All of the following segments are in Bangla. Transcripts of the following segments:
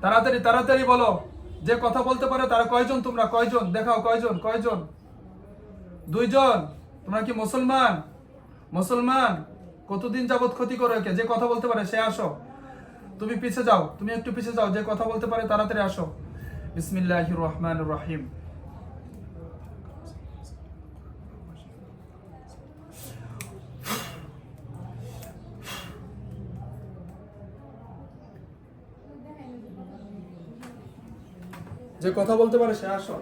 তাড়াতাড়ি তাড়াতাড়ি বলো। যে কথা বলতে পারে তারা কয়জন তোমরা? কয়জন? দেখাও, কয়জন? কয়জন? দুইজন? তোমরা কি মুসলমান? মুসলমান? কতদিন যাবৎ ক্ষতি করো একে? যে কথা বলতে পারে, সে আসো। তুমি পিছে যাও, তুমি একটু পিছে যাও। যে কথা বলতে পারে, তাড়াতাড়ি আসো। বিসমিল্লাহির রহমান রহিম। যে কথা বলতে পারে সে আসো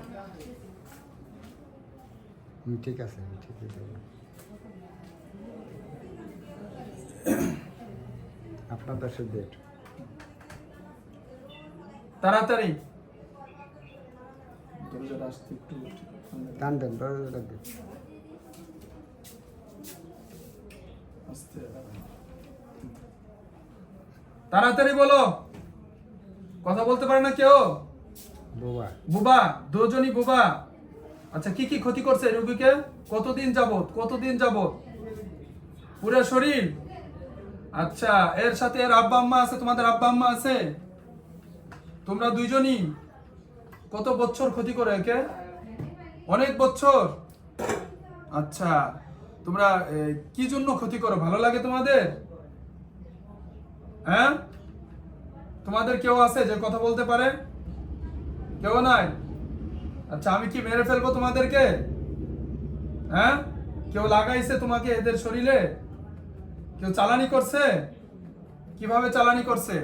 ঠিক আছে ঠিক আছে। আপনার দেশের ডেট তাড়াতাড়ি। দরজাটা আসতে একটু টান দেন দরজাটা দেন। তাড়াতাড়ি বলো। কথা বলতে পারে না কেউ? বোবা। দুজনই বুবা। আচ্ছা কি কি ক্ষতি করছে রোগীকে? কতদিন যাবত কতদিন যাবত পুরো শরীর? আচ্ছা এর সাথে এর আব্বা আম্মা আছে, তোমাদের আব্বা আম্মা আছে? তোমরা দুইজনই কত বছর ক্ষতি করে একে? অনেক বছর? আচ্ছা তোমরা কি জন্য ক্ষতি করো? ভালো লাগে তোমাদের? হ্যাঁ? তোমাদের কেউ আছে যে কথা বলতে পারে? কেউ নাই? আচ্ছা আমি কি মেরে ফেলব তোমাদেরকে? হ্যাঁ? কেউ লাগাইছে তোমাকে এদের শরীরে? কেউ চালানি করছে? কীভাবে চালানি করছে?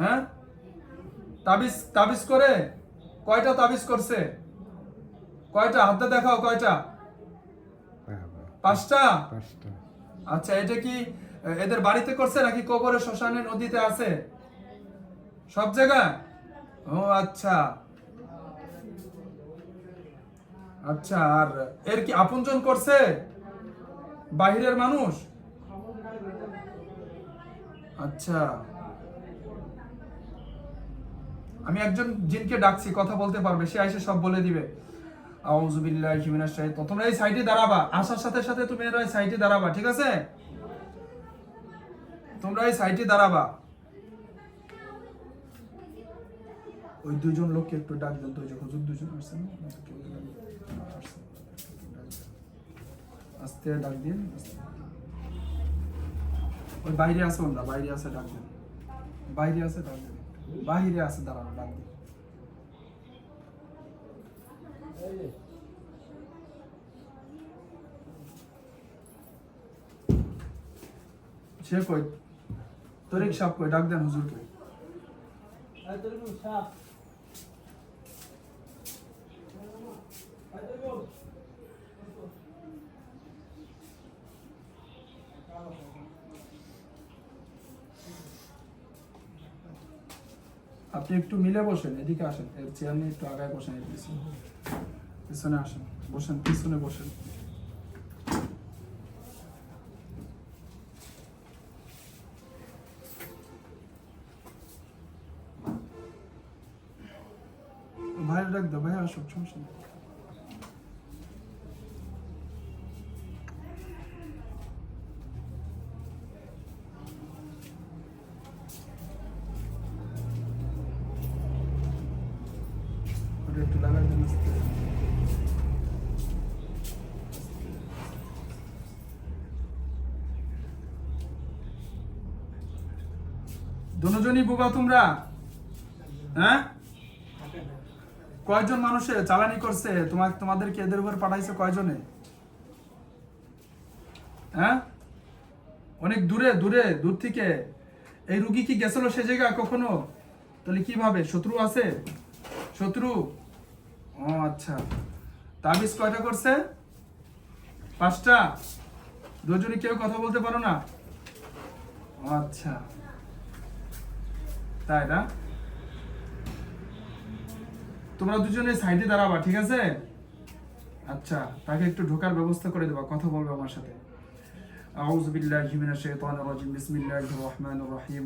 হ্যাঁ? তাবিজ তাবিজ করে? কয়টা তাবিজ করছে? কয়টা? হাতে দেখাও কয়টা? পাঁচটা? পাঁচটা। আচ্ছা এটা কি এদের বাড়িতে করছে নাকি কবরে শ্মশানে নদীতে আছে? সব জায়গায়? ও আচ্ছা। আচ্ছা আর এর কি আপনজন করছে? বাহিরের মানুষ? আচ্ছা। আমি একজন জিনকে ডাকছি, কথা বলতে পারবে, সে এসে সব বলে দিবে। আউযু বিল্লাহি মিনাশ শাইতানির তোমরা এই সাইডে দাঁড়াবা, আসার সাথে সাথে তুমি এরা সাইডে দাঁড়াবা, ঠিক আছে? তোমরা এই সাইডে দাঁড়াবা। ওই দুজন লোককে একটু ডাক দেন দুজন হুজুর দুজন আসছেন আস্তে ডাক দিন। ওই বাইরে আছে ওরা বাইরে আছে ডাক দেন। বাইরে আছে ডাক দেন বাইরে আছে, দাঁড়ানো, ডাক দিন। সে কই? তরিক সাপ কই? ডাক দেন হুজুর কই আপনি একটু মিলে বসেন, এদিকে আসেন। এর চেয়ার নিয়ে একটু আগায় বসেন এর পিছনে পিছনে আসেন, বসেন, পিছনে বসেন। ভাইয়ের ডাক দাও ভাই আসুক, সমস্যা নেই। একটু দেন আস্তে। দুজনই বুবা তোমরা? হ্যাঁ? কয়জন মানুষে চালানি করছে? তোমার তোমাদেরকে এদের উপর পাঠাইছে কয়জনে? হ্যাঁ? অনেক দূরে দূরে, দূর থেকে। এই রুগী কি গেছিল সে জায়গা কখনো? তাহলে কীভাবে শত্রু আছে? শত্রু? ও আচ্ছা। তাবিজ কয়টা করছে? পাঁচটা? দুজনে কেউ কথা বলতে পারো না? আচ্ছা। তাই না? তোমরা দুজনে সাইডে দাঁড়াবা, ঠিক আছে? আচ্ছা তাকে একটু ঢোকার ব্যবস্থা করে দেবা, কথা বলবে আমার সাথে। আউযু বিল্লাহি মিনাশ শাইতানির রাজিম, বিসমিল্লাহির রহমানির রহিম।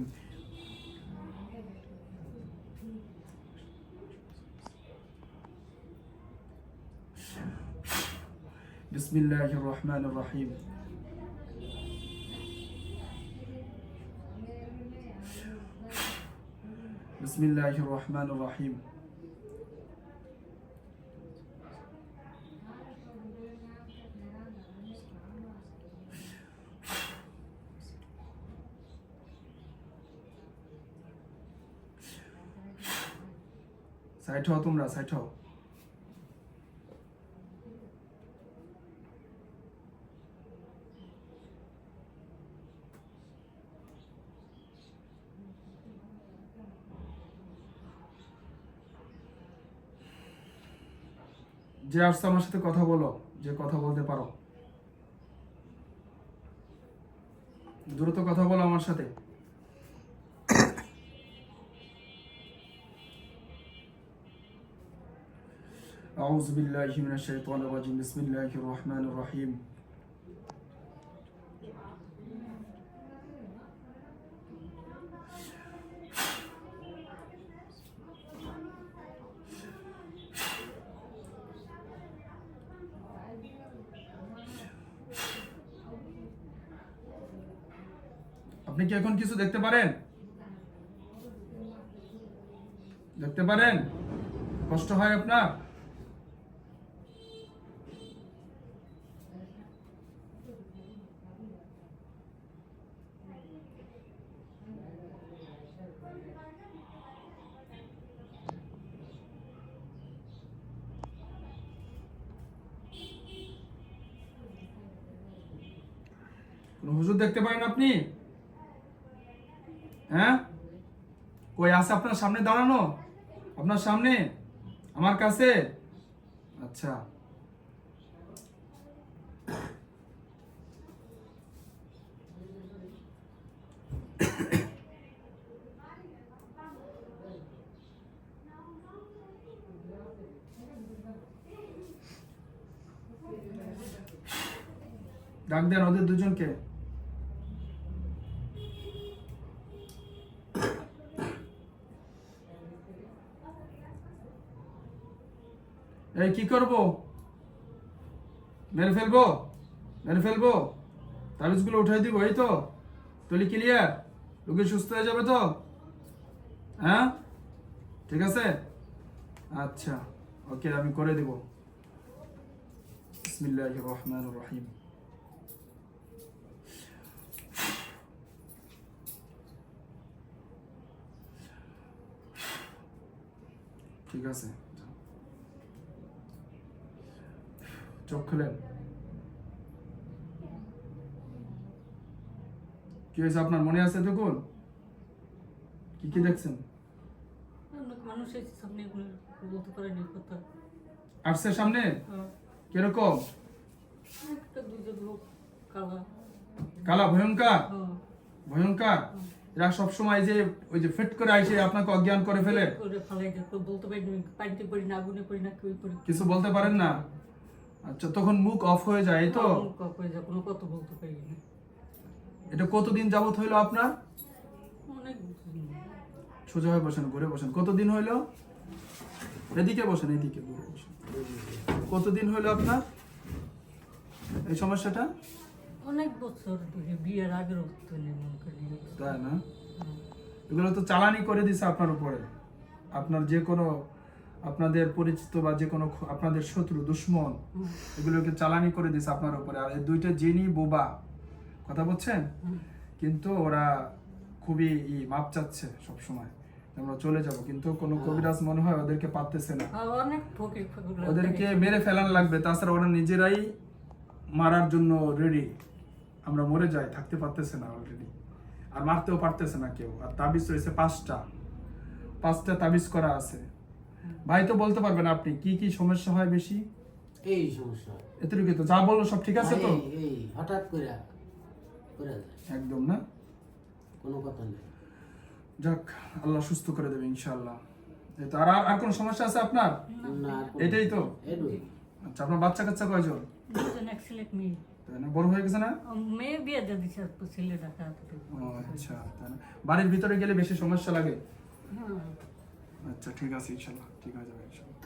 বিসমিল্লাহির রহমানির রহিম বিসমিল্লাহির রহমানির রহিম সাইড হও তোমরা সাইড হও। যে আসছে আমার সাথে কথা বলো যে কথা বলতে পারো দ্রুত কথা বলো আমার সাথে أعوذ بالله من الشيطان الرجيم بسم الله الرحمن الرحيم আপনি কি এখন কিছু দেখতে পারেন? দেখতে পারেন? কষ্ট হয় আপনার? হুজুর দেখতে পারেন আপনি? হ্যাঁ? কই আছে আপনার সামনে দাঁড়ানো? আপনার সামনে? আমার কাছে? আচ্ছা। ডাক দেন ওদের দুজনকে। এই, কি করব? মেরে ফেলব? মেরে ফেলব? তাবিজগুলো উঠাই দিব, এই তো। তলি ক্লিয়ার রোগী সুস্থ হয়ে যাবে তো? হ্যাঁ? ঠিক আছে? আচ্ছা ওকে, আমি করে দেব। বিসমিল্লাহির রহমানির রহিম। ঠিক আছে। চোখ খুলেন কি হয়েছে আপনার? মনে আছে দেখুন কি কি দেখছেন? আসছে সামনে? হ্যাঁ, কীরকম? কালা। ভয়ঙ্কর? হ্যাঁ, ভয়ঙ্কর? এরা সবসময় যে ওই যে ফিট করে আসে আপনাকে অজ্ঞান করে ফেলে। কিছু বলতে পারেন না? আচ্ছা তখন মুখ অফ হয়ে যায় তো? করে যায় কোনো কথা বলতে পারি না। এটা কতদিন যাবত হইল আপনার? অনেক সোজা হয়ে বসেন ঘুরে বসেন। কতদিন হইল? এদিকে বসেন এদিকে ঘুরে বসেন। কতদিন হইল আপনার এই সমস্যাটা? অনেক বছর ধরে বিয়ের নেই তাই না? এগুলো তো চালানি করে দিছে আপনার উপরে। আপনার যে কোনো আপনাদের পরিচিত বা যে কোনো আপনাদের শত্রু দুশ্মন এগুলোকে চালানি করে দিছে আপনার উপরে। আর এই দুইটা জিনি বোবা কথা বলছেন? কিন্তু ওরা খুবই ই মাপ চাচ্ছে সব সময় আমরা চলে যাব কিন্তু কোনো কবিরাজ মনে হয় ওদেরকে পারতেছে না। ফকির ওদেরকে মেরে ফেলান লাগবে তাছাড়া ওরা নিজেরাই মারার জন্য রেডি আমরা মরে যাই থাকতে পারতেছে না অলরেডি আর মারতেও পারতেছে না কেউ। আর তাবিজ রয়েছে পাঁচটা। পাঁচটা তাবিজ করা আছে। ভাই তো বলতে পারবেন আপনি কি কি সমস্যা হয় বেশি? এই সমস্যা। এতটুকু তো যা বলল সব ঠিক আছে তো? এই হঠাৎ করে করে একদম না? কোনো কথা নেই। যাক আল্লাহ সুস্থ করে দেবে ইনশাআল্লাহ। এই তো আর আর কোন সমস্যা আছে আপনার? না এটাই তো? এটুই। আচ্ছা আপনার বাচ্চা কাচ্চা কয়জন? দুজন এক সিলেট মেয়ে। বড় হয়ে গেছে না? মেয়ে বিয়ে দিয়ে দিচ্ছে ছেলে ঢাকা আচ্ছা বাড়ির ভিতরে গেলে বেশি সমস্যা লাগে? হ্যাঁ। আচ্ছা ঠিক আছে ইনশাল্লাহ। ঠিক হয়ে যাবে ইনশাল্লাহ।